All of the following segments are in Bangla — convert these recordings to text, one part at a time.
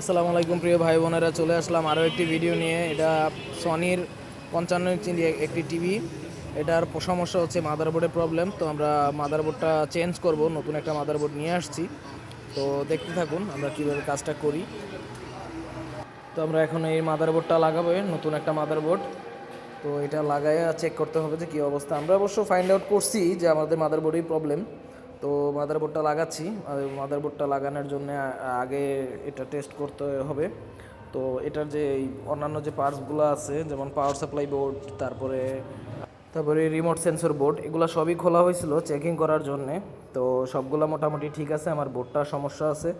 আসসালামু আলাইকুম প্রিয় ভাই বোনেরা, চলে আসলাম আরও একটি ভিডিও নিয়ে। এটা সনির পঞ্চান্ন ইঞ্চি একটি টিভি এটার সমস্যা হচ্ছে মাদারবোর্ডের প্রবলেম তো আমরা মাদারবোর্ডটা চেঞ্জ করব, নতুন একটা মাদারবোর্ড নিয়ে আসছি। তো দেখতে থাকুন আমরা কীভাবে কাজটা করি। তো আমরা এখন এই মাদারবোর্ডটা লাগাবো, নতুন একটা মাদারবোর্ড তো এটা লাগাইয়া চেক করতে হবে যে কী অবস্থা। আমরা অবশ্য ফাইন্ড আউট করছি যে আমাদের মাদারবোর্ডেই প্রবলেম তো মাদারবোর্ডটা লাগাচ্ছি। মাদারবোর্ডটা লাগানোর জন্য আগে এটা টেস্ট করতে হবে। তো এটার যে এই অন্যান্য যে পার্টসগুলো আছে যেমন পাওয়ার সাপ্লাই বোর্ড তারপরে তারপরে রিমোট সেন্সর বোর্ড এগুলো সবই খোলা হয়েছিল চেকিং করার জন্য। তো সবগুলো মোটামুটি ঠিক আছে আমার বোর্ডটা সমস্যা আছে।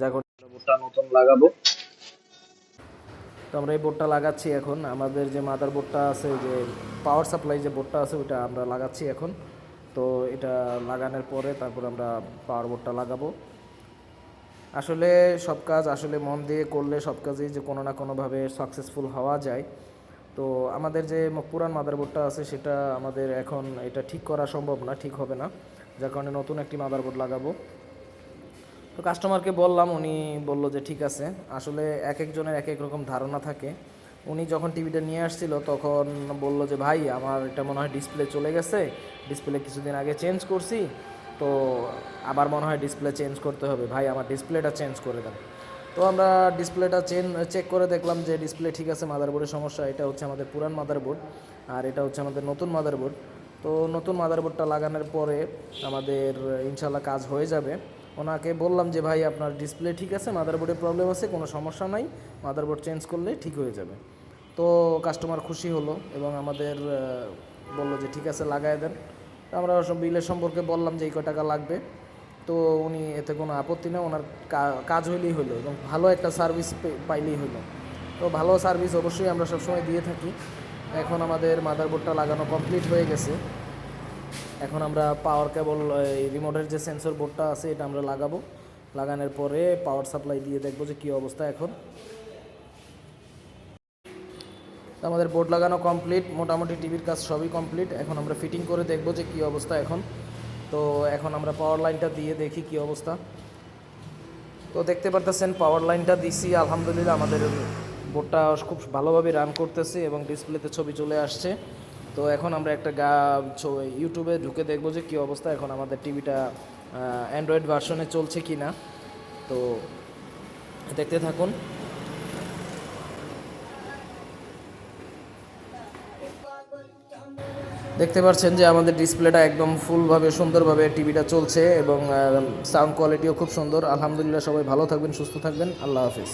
যা করে বোর্ডটা নতুন লাগাবো। তো আমরা এই বোর্ডটা লাগাচ্ছি এখন। আমাদের যে মাদার বোর্ডটা আছে যে পাওয়ার সাপ্লাই যে বোর্ডটা আছে ওইটা আমরা লাগাচ্ছি এখন। তো এটা লাগানোর পরে তারপর আমরা পাওয়ার বোর্ডটা লাগাবো। আসলে সব কাজ আসলে মন দিয়ে করলে সব কাজেই যে কোনো না কোনোভাবে সাকসেসফুল হওয়া যায়। তো আমাদের যে পুরান মাদারবোর্ডটা আছে সেটা আমাদের এখন এটা ঠিক করা সম্ভব না, ঠিক হবে না। যার কারণে নতুন একটি মাদারবোর্ড লাগাবো। তো কাস্টমারকে বললাম, উনি বলল যে ঠিক আছে। আসলে এক একজনের এক এক রকম ধারণা থাকে। উনি যখন টিভিটা নিয়ে আসছিল, তখন বলল যে, ভাই, আমার এটা মনে হয় ডিসপ্লে চলে গেছে। ডিসপ্লে কিছুদিন আগে চেঞ্জ করছি। তো আবার মনে হয় ডিসপ্লে চেঞ্জ করতে হবে। ভাই, আমার ডিসপ্লেটা চেঞ্জ করে দেন। তো আমরা ডিসপ্লেটা চেন চেক করে দেখলাম যে ডিসপ্লে ঠিক আছে মাদারবোর্ডের সমস্যা। এটা হচ্ছে আমাদের পুরান মাদারবোর্ড আর এটা হচ্ছে আমাদের নতুন মাদারবোর্ড তো নতুন মাদারবোর্ডটা লাগানোর পরে আমাদের ইনশাল্লাহ কাজ হয়ে যাবে। ওনাকে বললাম যে, ভাই, আপনার ডিসপ্লে ঠিক আছে মাদারবোর্ডের প্রবলেম আছে, কোনো সমস্যা নাই মাদারবোর্ড চেঞ্জ করলে ঠিক হয়ে যাবে। তো কাস্টমার খুশি হলো এবং আমাদের বলল যে, ঠিক আছে লাগাই দেন। আমরা বিলের সম্পর্কে বললাম যে, এই কয় টাকা লাগবে? তো উনি এতে কোনো আপত্তি নেই ওনার কা- কাজ হইলেই হলো এবং ভালো একটা সার্ভিস পাইলেই হলো তো ভালো সার্ভিস অবশ্যই আমরা সবসময় দিয়ে থাকি। এখন আমাদের মাদারবোর্ডটা লাগানো কমপ্লিট হয়ে গেছে। এখন আমরা পাওয়ার কেবল রিমোটের যে সেন্সর বোর্ডটা আছে, এটা আমরা লাগাবো। লাগানোর পরে পাওয়ার সাপ্লাই দিয়ে দেখব যে কী অবস্থা এখন। আমাদের বোর্ড লাগানো কমপ্লিট মোটামুটি টিভির কাজ সবই কমপ্লিট এখন আমরা ফিটিং করে দেখব যে কী অবস্থা এখন। তো এখন আমরা পাওয়ার লাইনটা দিয়ে দেখি কী অবস্থা। তো দেখতে পারতেছেন পাওয়ার লাইনটা দিছি, আলহামদুলিল্লাহ আমাদের বোর্ডটা খুব ভালোভাবে রান করতেছে এবং ডিসপ্লেতে ছবি চলে আসছে। তো এখন আমরা একটা গা ইউটিউবে ঢুকে দেখব যে কী অবস্থা এখন আমাদের টিভিটা অ্যান্ড্রয়েড ভার্সনে চলছে কি না তো দেখতে থাকুন। দেখতে পাচ্ছেন যে আমাদের ডিসপ্লেটা একদম ফুলভাবে, সুন্দরভাবে টিভিটা চলছে এবং সাউন্ড কোয়ালিটিও খুব সুন্দর। আলহামদুলিল্লাহ সবাই ভালো থাকবেন, সুস্থ থাকবেন। আল্লাহ হাফিজ।